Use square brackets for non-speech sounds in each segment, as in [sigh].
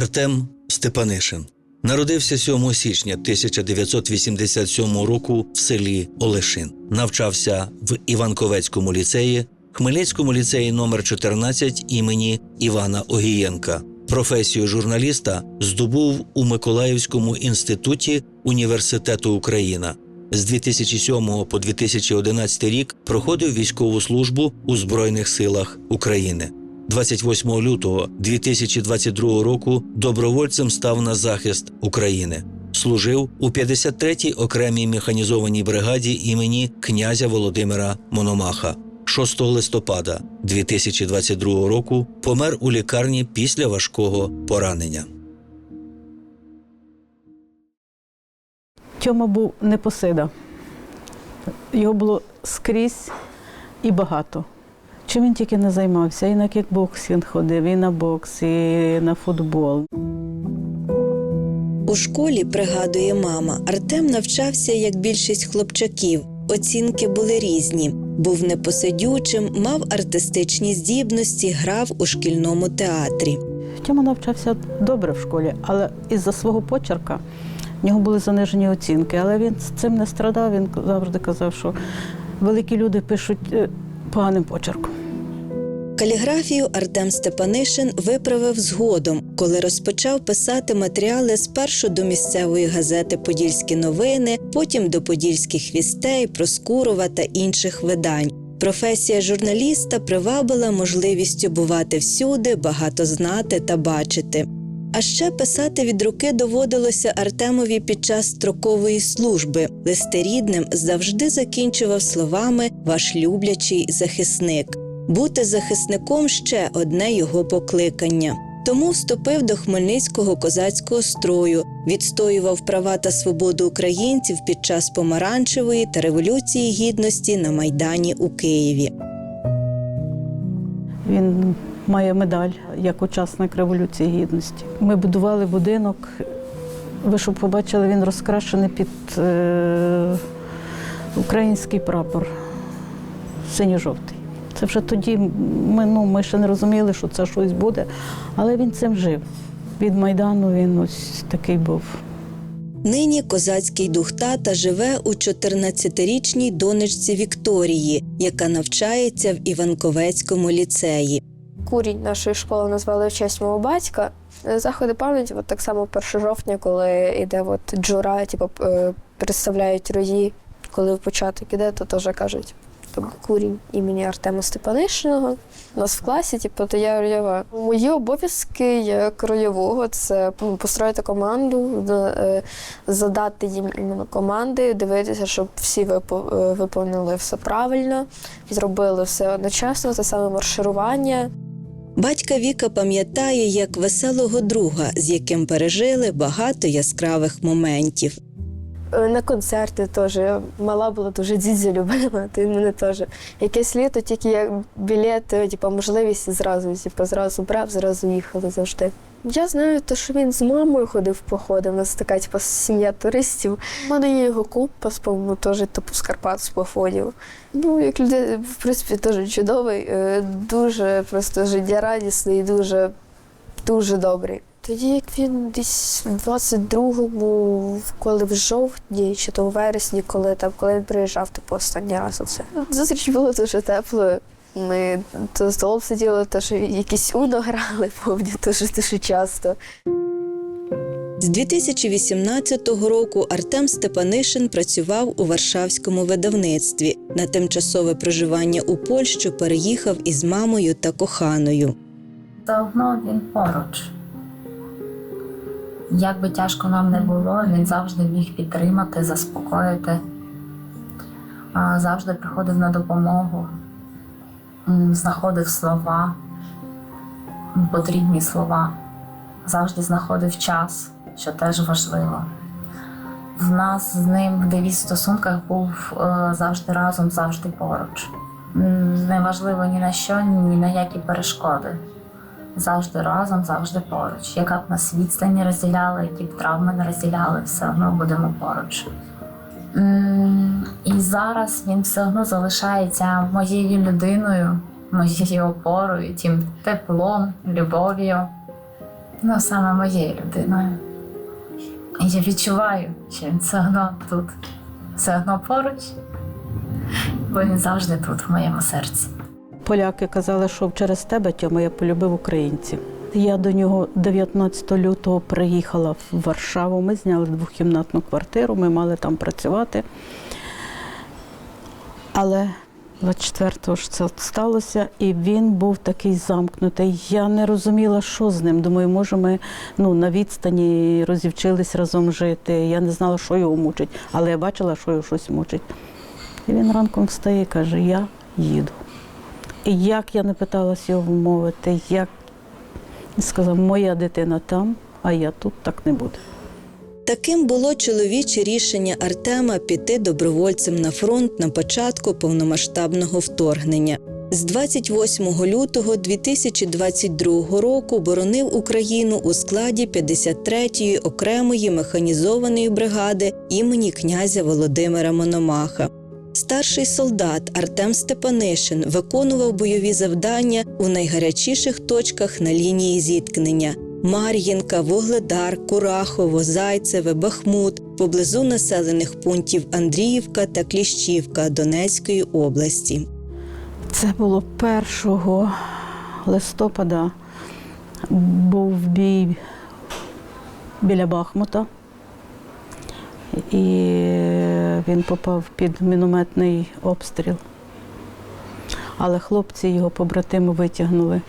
Артем Степанишин народився 7 січня 1987 року в селі Олешин. Навчався в Іванковецькому ліцеї, Хмельницькому ліцеї номер 14 імені Івана Огієнка. Професію журналіста здобув у Миколаївському інституті університету Україна. З 2007 по 2011 рік проходив військову службу у Збройних силах України. 28 лютого 2022 року добровольцем став на захист України. Служив у 53-й окремій механізованій бригаді імені князя Володимира Мономаха. 6 листопада 2022 року помер у лікарні після важкого поранення. Тьома був непосида. Його було скрізь і багато. Чим він тільки не займався, і на кікбоксинг ходив, і на бокс, і на футбол. У школі, пригадує мама, Артем навчався як більшість хлопчаків. Оцінки були різні. Був непосидючим, мав артистичні здібності, грав у шкільному театрі. Тьома навчався добре в школі, але із-за свого почерка в нього були занижені оцінки. Але він з цим не страдав. Він завжди казав, що великі люди пишуть е, поганим почерком. Каліграфію Артем Степанишин виправив згодом, коли розпочав писати матеріали спершу до місцевої газети Подільські новини, потім до Подільських вістей, Проскурова та інших видань. Професія журналіста привабила можливістю бувати всюди, багато знати та бачити. А ще писати від руки доводилося Артемові під час строкової служби. Листи рідним завжди закінчував словами Ваш люблячий захисник. Бути захисником ще одне його покликання. Тому вступив до Хмельницького козацького строю, відстоював права та свободу українців під час помаранчевої та революції гідності на майдані у Києві. Він має медаль як учасник Революції Гідності. Ми будували будинок. Ви щоб побачили, він розкрашений під е, український прапор синьо-жовтий. Це вже тоді ми, ну, ми ще не розуміли, що це щось буде, але він цим жив. Від Майдану він ось такий був. Нині козацький дух тата живе у 14-річній донечці Вікторії, яка навчається в Іванковецькому ліцеї. Курінь нашої школи назвали в честь мого батька. Заходи пам'яті, от так само 1 жовтня, коли йде от джура, типу, е, представляють рої, коли в початок іде, то теж кажуть. Тобто курінь імені Артема Степанишиного. У нас в класі, типу, то я ройова. Мої обов'язки як ройового це построїти команду, е, задати їм іменно команди, дивитися, щоб всі е, виповнили все правильно, зробили все одночасно, те саме марширування. Батька Віка пам'ятає як веселого друга, з яким пережили багато яскравих моментів. Е, На концерти теж. Мала була дуже дідзю любила, ти мене теж. Якесь літо, тільки як білет, типу, можливість зразу, типу, зразу брав, зразу їхали завжди. Я знаю, те, що він з мамою ходив в походи. У нас така типу, сім'я туристів. У мене є його компас, по-моєму, теж типу з Карпат з походів. Ну, як людина, в принципі, теж чудовий, е, дуже просто життєрадісний, дуже, дуже добрий. Тоді, як він десь в 22-му, коли в жовтні чи то у вересні, коли там, коли він приїжджав, типу останній раз оце. Зустріч було дуже тепло. Ми то столом сиділи, то що якісь уно грали, [laughs] пам'ятаю, дуже дуже часто. З 2018 року Артем Степанишин працював у Варшавському видавництві. На тимчасове проживання у Польщу переїхав із мамою та коханою. Давно він поруч. Як би тяжко нам не було, він завжди міг підтримати, заспокоїти, завжди приходив на допомогу, знаходив слова, потрібні слова, завжди знаходив час, що теж важливо. В нас з ним в девіз стосунках був е, завжди разом, завжди поруч. Неважливо ні на що, ні на які перешкоди завжди разом, завжди поруч. Яка б нас відстань не розділяла, які б травми не розділяли, все одно будемо поруч. І зараз він все одно залишається моєю людиною, моєю опорою, тим теплом, любов'ю. Ну, саме моєю людиною. І я відчуваю, що він все одно тут, все одно поруч, бо він завжди тут, в моєму серці. Поляки казали, що через тебе Тьома я полюбив українців. Я до нього 19 лютого приїхала в Варшаву. Ми зняли двохкімнатну квартиру, ми мали там працювати. Але 24-го ж це сталося, і він був такий замкнутий. Я не розуміла, що з ним. Думаю, може, ми ну, на відстані розівчились разом жити. Я не знала, що його мучить, але я бачила, що його щось мучить. І він ранком встає і каже: Я їду. Як я не питалася його вмовити, як сказав, моя дитина там, а я тут так не буде. Таким було чоловіче рішення Артема піти добровольцем на фронт на початку повномасштабного вторгнення. З 28 лютого 2022 року боронив Україну у складі 53-ї окремої механізованої бригади імені князя Володимира Мономаха. Старший солдат Артем Степанишин виконував бойові завдання у найгарячіших точках на лінії зіткнення: Мар'їнка, Вугледар, Курахово, Зайцеве, Бахмут, поблизу населених пунктів Андріївка та Кліщівка Донецької області. Це було 1 листопада. Був бій біля Бахмута. І він попав під мінометний обстріл. Але хлопці його побратими витягнули.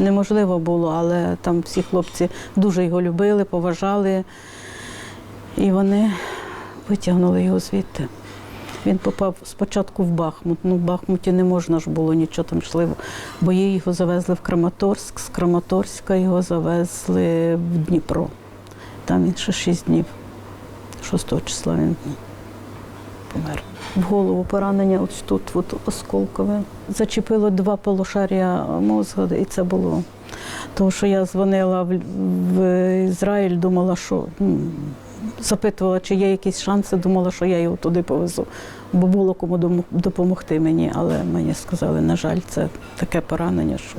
Неможливо було, але там всі хлопці дуже його любили, поважали. І вони витягнули його звідти. Він попав спочатку в Бахмут. Ну, в Бахмуті не можна ж було нічого там йшли. Бої його завезли в Краматорськ, з Краматорська його завезли в Дніпро. Там він ще шість днів. 6 числа він помер. В голову поранення ось тут, от осколкове. Зачепило два полушарія мозку, і це було. Тому що я дзвонила в, Ізраїль, думала, що запитувала, чи є якісь шанси, думала, що я його туди повезу, бо було кому допомогти мені, але мені сказали, на жаль, це таке поранення, що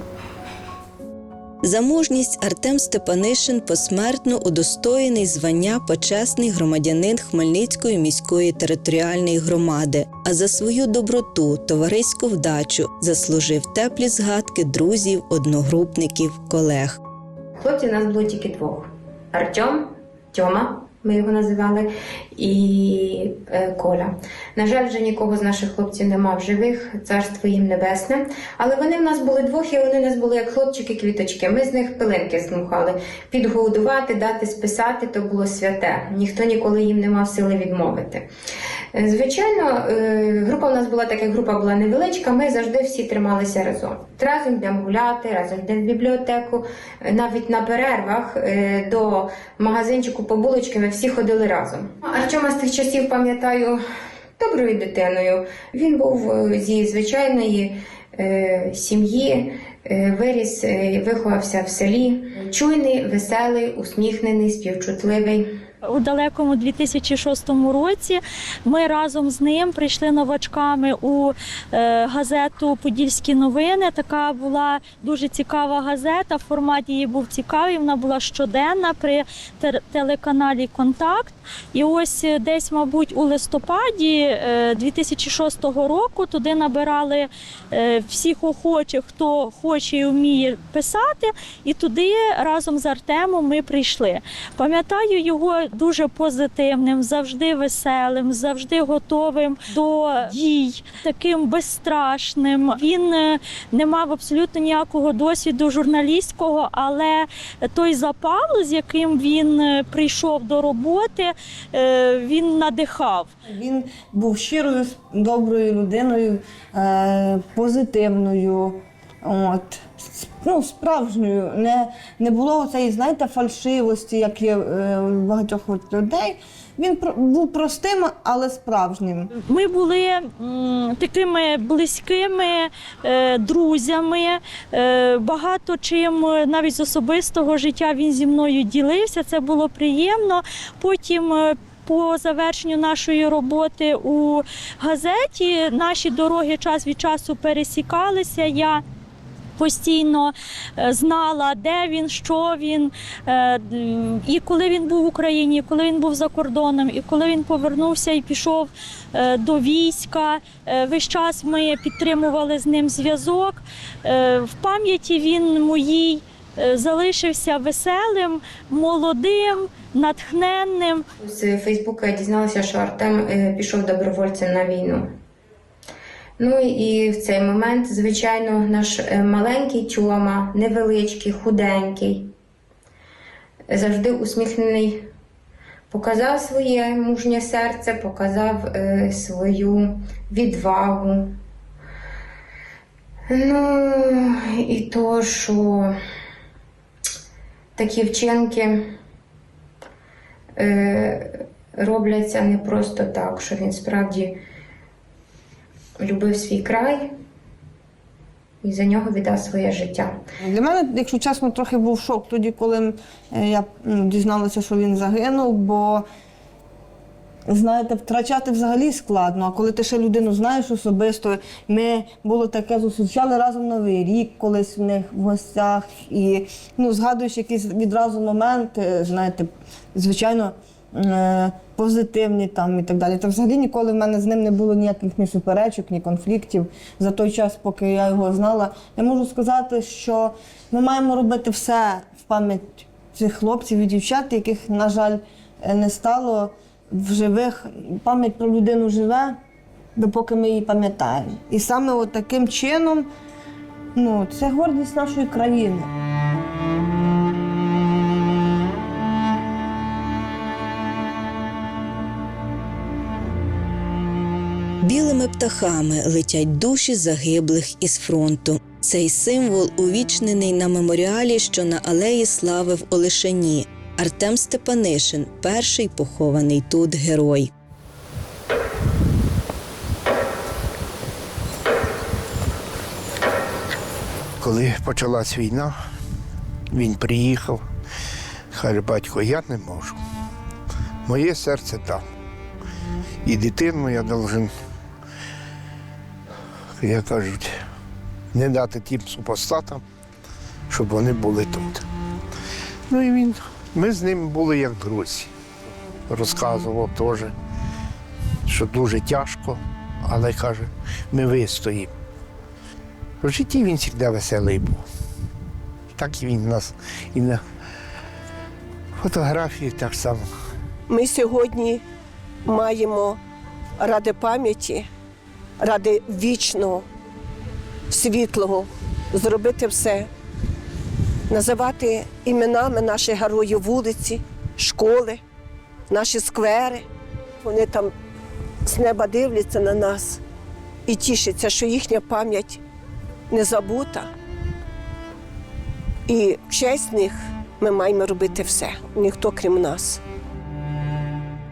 За мужність Артем Степанишин посмертно удостоєний звання почесний громадянин Хмельницької міської територіальної громади, а за свою доброту, товариську вдачу заслужив теплі згадки друзів, одногрупників, колег. Хлопці у нас було тільки двох: Артем, Тьома, ми його називали, і е, Коля. На жаль, вже нікого з наших хлопців нема в живих, царство їм небесне. Але вони в нас були двох, і вони в нас були як хлопчики-квіточки. Ми з них пилинки змухали. Підгодувати, дати списати то було святе. Ніхто ніколи їм не мав сили відмовити. Е, Звичайно, е, група в нас була така, група була невеличка, ми завжди всі трималися разом. Разом йдемо гуляти, разом йдемо в бібліотеку. Е, Навіть на перервах до магазинчику по булочки ми всі ходили разом. Артема з тих часів пам'ятаю доброю дитиною. Він був зі звичайної сім'ї, виріс, виховався в селі. Чуйний, веселий, усміхнений, співчутливий. У далекому 2006 році ми разом з ним прийшли новачками у е, газету Подільські новини. Така була дуже цікава газета. Формат її був цікавий. Вона була щоденна при телеканалі Контакт. І ось е, десь, мабуть, у листопаді е, 2006 року туди набирали е, всіх охочих, хто хоче і вміє писати. І туди разом з Артемом ми прийшли. Пам'ятаю його дуже позитивним, завжди веселим, завжди готовим до дій, таким безстрашним. Він е, не мав абсолютно ніякого досвіду журналістського, але той запал, з яким він е, прийшов до роботи, е, він надихав. Він був щирою, доброю людиною, позитивною, от, ну, справжньою. Не, не було цієї, знаєте, фальшивості, як є е, у багатьох людей. Він про- був простим, але справжнім. Ми були м, такими близькими е, друзями. Е, багато чим е, навіть з особистого життя він зі мною ділився. Це було приємно. Потім. е, По завершенню нашої роботи у газеті наші дороги час від часу пересікалися. Я постійно е, знала, де він, що він. Е, І коли він був в Україні, і коли він був за кордоном, і коли він повернувся і пішов е, до війська. Весь час ми підтримували з ним зв'язок. В пам'яті він моїй залишився веселим, молодим, натхненним. З Фейсбука я дізналася, що Артем пішов добровольцем на війну. Ну і в цей момент, звичайно, наш е, маленький Тьома, невеличкий, худенький, завжди усміхнений, показав своє мужнє серце, показав е, свою відвагу. Ну, і то, що такі вчинки е, робляться не просто так, що він справді любив свій край і за нього віддав своє життя. Для мене, якщо чесно, трохи був шок тоді, коли е, я дізналася, що він загинув, бо знаєте, втрачати взагалі складно. А коли ти ще людину знаєш особисто, ми було таке, зустрічали разом Новий рік, колись в них в гостях, і ну, згадуєш якісь відразу моменти, знаєте, звичайно. Е, Позитивні там і так далі. Та взагалі ніколи в мене з ним не було ніяких ні суперечок, ні конфліктів за той час, поки я його знала. Я можу сказати, що ми маємо робити все в пам'ять цих хлопців і дівчат, яких, на жаль, е, не стало в живих. Пам'ять про людину живе, допоки ми її пам'ятаємо. І саме от таким чином ну, це гордість нашої країни. Білими птахами летять душі загиблих із фронту. Цей символ увічнений на меморіалі, що на Алеї Слави в Олешані. Артем Степанишин перший похований тут герой. Коли почалась війна, він приїхав, каже, батько, я не можу. Моє серце там. І дитину я должен, як кажуть, не дати тим супостатам, щоб вони були тут. Ну і він, ми з ним були як друзі. Розказував теж, що дуже тяжко, але каже, ми вистоїмо. В житті він завжди веселий був. Так і він нас і на фотографії так само. Ми сьогодні маємо ради пам'яті, ради вічного, світлого зробити все, називати іменами наших героїв вулиці, школи, наші сквери. Вони там з неба дивляться на нас і тішаться, що їхня пам'ять не забута. І в честь них ми маємо робити все, ніхто крім нас.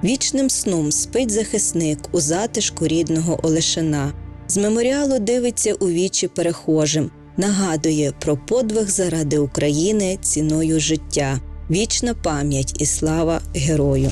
Вічним сном спить захисник у затишку рідного Олешина. З меморіалу дивиться у вічі перехожим, нагадує про подвиг заради України ціною життя, вічна пам'ять і слава герою.